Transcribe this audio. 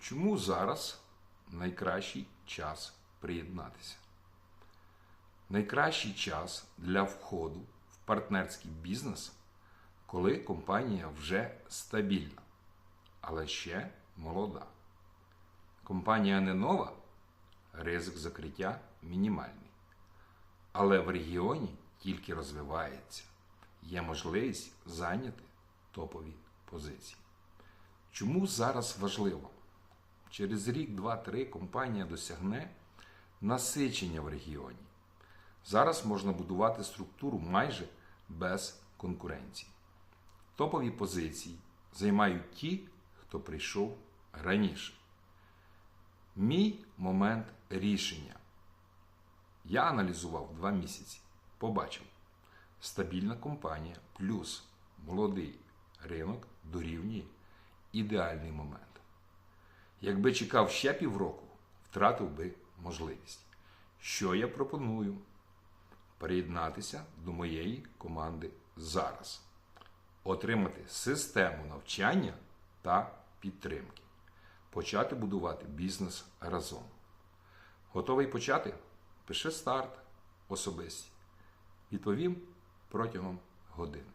Чому зараз найкращий час приєднатися? Найкращий час для входу в партнерський бізнес, коли компанія вже стабільна, але ще молода. Компанія не нова, ризик закриття мінімальний. Але в регіоні тільки розвивається, є можливість зайняти топові позиції. Чому зараз важливо? Через рік, два-три компанія досягне насичення в регіоні. Зараз можна будувати структуру майже без конкуренції. Топові позиції займають ті, хто прийшов раніше. Мій момент рішення. Я аналізував два місяці. Побачив, стабільна компанія плюс молодий ринок дорівнює ідеальний момент. Якби чекав ще півроку, втратив би можливість. Що я пропоную? Приєднатися до моєї команди зараз, отримати систему навчання та підтримки, почати будувати бізнес разом. Готовий почати? Пиши старт особисті. Відповім протягом години.